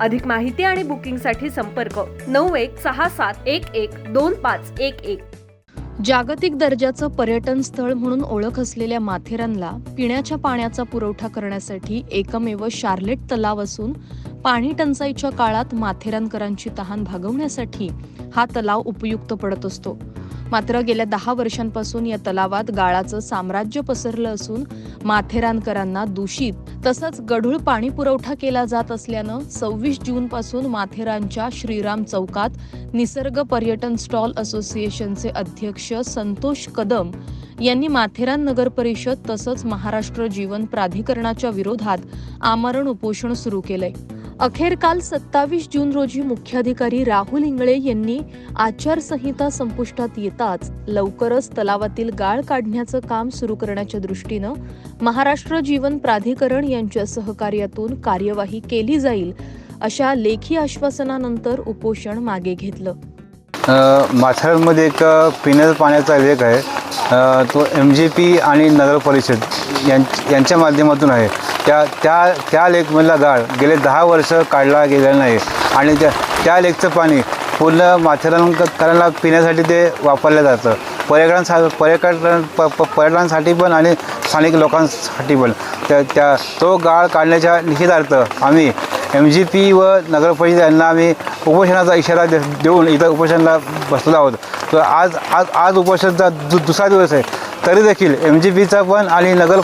अधिक माहिती आणि बुकिंगसाठी संपर्क नऊ एक सहा सात एक एक दोन पाच एक एक. जागतिक दर्जाचं पर्यटन स्थळ म्हणून ओळख असलेल्या माथेरानला पिण्याच्या पाण्याचा पुरवठा करण्यासाठी एकमेव शार्लेट तलाव असून पाणी टंचाईच्या काळात माथेरानकरांची तहान भागवण्यासाठी हा तलाव उपयुक्त पडत असतो. मात्र गेल्या दहा वर्षांपासून या तलावात गाळाचं साम्राज्य पसरलं असून माथेरानकरांना दूषित तसंच गढूळ पाणी पुरवठा केला जात असल्यानं सव्वीस जून पासून माथेरानच्या श्रीराम चौकात निसर्ग पर्यटन स्टॉल असोसिएशनचे अध्यक्ष संतोष कदम यांनी माथेरान नगर परिषद तसंच महाराष्ट्र जीवन प्राधिकरणाच्या विरोधात आमरण उपोषण सुरू केलंय. अखेर काल सत्तावीस जून रोजी मुख्याधिकारी राहुल इंगळे यांनी आचारसंहिता संपुष्टात येताच लवकरच तलावातील गाळ काढण्याचं काम सुरू करण्याच्या दृष्टीनं महाराष्ट्र जीवन प्राधिकरण यांच्या सहकार्यातून कार्यवाही केली जाईल अशा लेखी आश्वासनानंतर उपोषण मागे घेतलं. माथेरानमध्ये एक पिण्याचा पिण्याच्या पाण्याचा लेख आहे. तो एम जी पी आणि नगर परिषद यां यांच्या माध्यमातून आहे. त्या त्या त्या लेकमधला गाळ गेले दहा वर्ष काढला गेलेला नाही. आणि त्या त्या लेकचं पाणी पूर्ण माथेरानकरांना पिण्यासाठी ते वापरलं जातं. पर्यटनसा पर्यटन प प पर्यटनांसाठी पण आणि स्थानिक लोकांसाठी पण. त्या त्या तो गाळ काढण्याच्या निषेधार्थ आम्ही एम जी पी व नगरपरिषद यांना आम्ही उपोषणाचा इशारा दे देऊन इथं उपोषणाला बसलो आहोत. तर आज आज आज उपोषणाचा दु दुसरा दिवस आहे. तरी देखील एम जी पीचा पण आणि नगर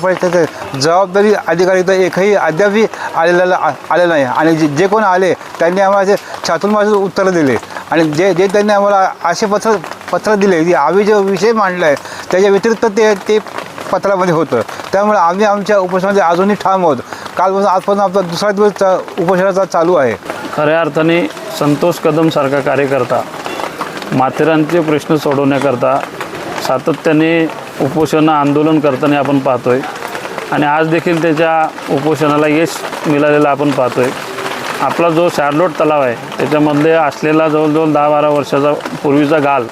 जबाबदारी अधिकारी तर एकही अद्यापही आलेला आ- आले नाही. आणि जे जे कोण आले त्यांनी आम्हाला असे चातुर्मास उत्तरं दिले. आणि जे जे त्यांनी आम्हाला असे पत्र पत्र दिले की आम्ही जो विषय मांडला आहे त्याच्या व्यतिरिक्त ते ते पत्रामध्ये होतं. त्यामुळे आम्ही आमच्या उपोषणामध्ये अजूनही ठाम आहोत. कालपासून आजपासून आपला दुसरा दिवस चा- उपोषणाचा चालू आहे. खऱ्या अर्थाने संतोष कदमसारखा कार्यकर्ता माथेरानचे प्रश्न सोडवण्याकरता सातत्याने उपोषण आंदोलन करताना आपण पाहतोय आणि आज देखील त्याच्या उपोषणाला यश मिळालेलं आपण पाहतोय. आपला जो शार्लोट तलाव आहे त्याच्यामधले असलेला जवळजवळ दहा बारा वर्षाचा पूर्वीचा गाल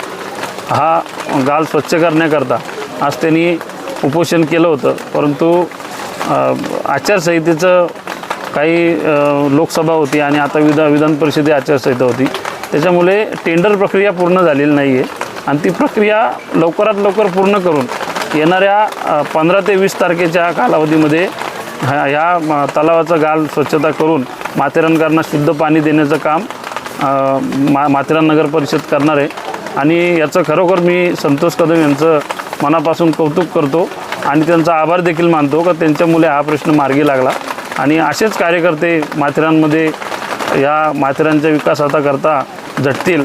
हा गाल स्वच्छ करण्याकरता आज त्यांनी उपोषण केलं होतं. परंतु आचारसंहितेचं काही लोकसभा होती आणि आता विधा विधान परिषदे आचारसंहिता होती. त्याच्यामुळे टेंडर प्रक्रिया पूर्ण झालेली नाही आहे आणि ती प्रक्रिया लवकरात लवकर पूर्ण करून येणाऱ्या पंधरा ते वीस तारखेच्या कालावधीमध्ये ह्या ह्या तलावाचा गाल स्वच्छता करून माथेरानकरांना शुद्ध पाणी देण्याचं काम मा माथेरान नगर परिषद करणार आहे. आणि याचं खरोखर मी संतोष कदम यांचं मनापासून कौतुक करतो. आणि त्यांचा आभार देखील मानतो का त्यांच्यामुळे हा प्रश्न मार्गी लागला. आणि असेच कार्यकर्ते माथेरानमध्ये या माथेरानच्या विकासाकरता झटतील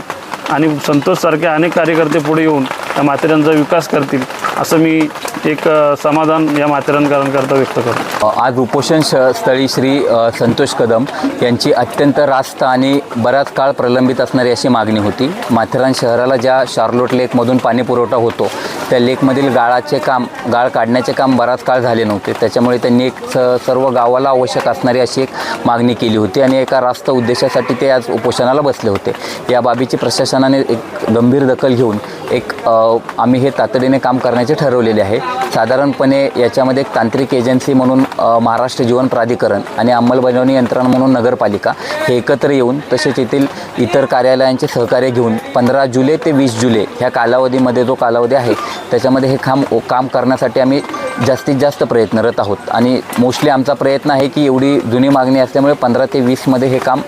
आणि संतोषसारखे अनेक कार्यकर्ते पुढे येऊन या माथेरानचा विकास करतील असं मी एक समाधान या माथेरानकरांकरता व्यक्त करतो. आज उपोषण श स्थळी श्री संतोष कदम यांची अत्यंत रास्त आणि बराच काळ प्रलंबित असणारी अशी मागणी होती. माथेरान शहराला ज्या शार्लोट लेकमधून पाणी पुरवठा होतो त्या लेकमधील गाळाचे काम गाळ काढण्याचे काम बराच काळ झाले नव्हते. त्याच्यामुळे त्यांनी एक स सर्व गावाला आवश्यक असणारी अशी एक मागणी केली होती आणि एका रास्त उद्देशासाठी ते आज उपोषणाला बसले होते. या बाबीची प्रशासनाने एक गंभीर दखल घेऊन एक आम्ही हे तातडीने काम करण्याचे ठरवलेले आहे. साधारणपणे याच्यामध्ये एक तांत्रिक एजन्सी म्हणून महाराष्ट्र जीवन प्राधिकरण आणि अंमलबजावणी यंत्रणा म्हणून नगरपालिका हे एकत्र येऊन तसेच येथील इतर कार्यालयांचे सहकार्य घेऊन पंधरा जुलै ते वीस जुलै ह्या कालावधीमध्ये जो कालावधी आहे त्याच्यामध्ये हे काम काम करण्यासाठी आम्ही जास्तीत जास्त प्रयत्नरत आहोत. आणि मोस्टली आमचा प्रयत्न आहे की एवढी जुनी मागणी असल्यामुळे पंधरा ते वीसमध्ये हे काम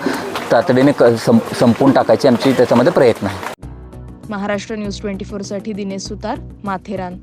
तातडीने क सं संपून टाकायची आमची त्याच्यामध्ये प्रयत्न आहे. महाराष्ट्र न्यूज ट्वेंटी फोरसाठी दिनेश सुतार माथेरान.